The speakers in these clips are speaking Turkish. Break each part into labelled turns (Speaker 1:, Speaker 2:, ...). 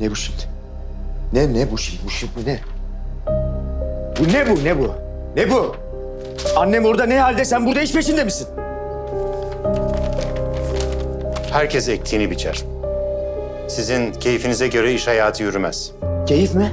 Speaker 1: Ne bu şimdi? Ne ne bu şimdi? Bu şimdi ne? Bu ne bu ne bu? Ne bu? Annem orada ne halde sen burada iş peşinde misin?
Speaker 2: Herkes ektiğini biçer. Sizin keyfinize göre iş hayatı yürümez.
Speaker 1: Keyif mi?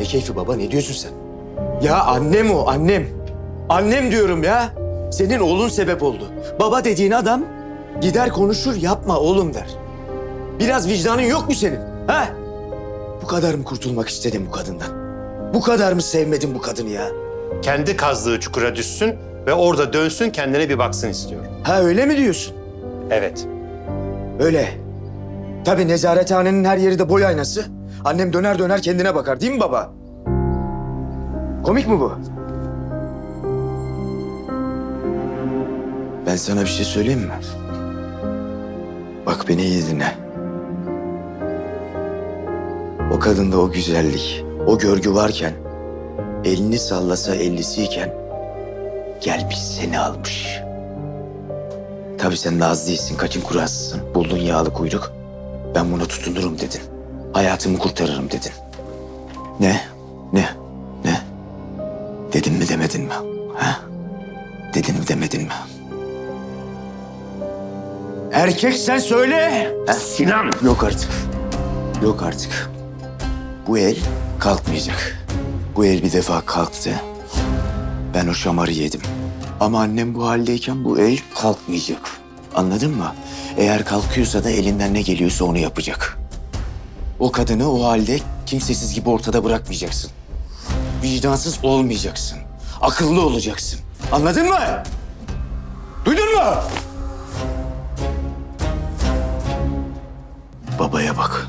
Speaker 1: Ne keyfi baba ne diyorsun sen? Ya annem o annem. Annem diyorum ya. Senin oğlun sebep oldu. Baba dediğin adam gider konuşur yapma oğlum der. Biraz vicdanın yok mu senin? Ha? Bu kadar mı kurtulmak istedin bu kadından? Bu kadar mı sevmedin bu kadını ya?
Speaker 2: Kendi kazdığı çukura düşsün ve orada dönsün kendine bir baksın istiyorum.
Speaker 1: Ha öyle mi diyorsun?
Speaker 2: Evet.
Speaker 1: Öyle. Tabii nezarethanenin her yeri de boy aynası. Annem döner döner kendine bakar değil mi baba? Komik mi bu? Ben sana bir şey söyleyeyim mi? Bak beni iyi dinle. O kadında o güzellik, o görgü varken, elini sallasa ellisiyken gelmiş seni almış. Tabii sen Naz değilsin, kaçın kurasısın. Buldun yağlı kuyruk. Ben buna tutunurum dedin. Hayatımı kurtarırım dedin. Ne? Ne? Ne? Dedin mi demedin mi? Ha? Dedin mi demedin mi? Erkek sen söyle. Sinan. Yok artık. Yok artık. Bu el kalkmayacak. Bu el bir defa kalktı. Ben o şamarı yedim. Ama annem bu haldeyken bu el kalkmayacak. Anladın mı? Eğer kalkıyorsa da elinden ne geliyorsa onu yapacak. O kadını o halde kimsesiz gibi ortada bırakmayacaksın. Vicdansız olmayacaksın. Akıllı olacaksın. Anladın mı? Duydun mu? Babaya bak.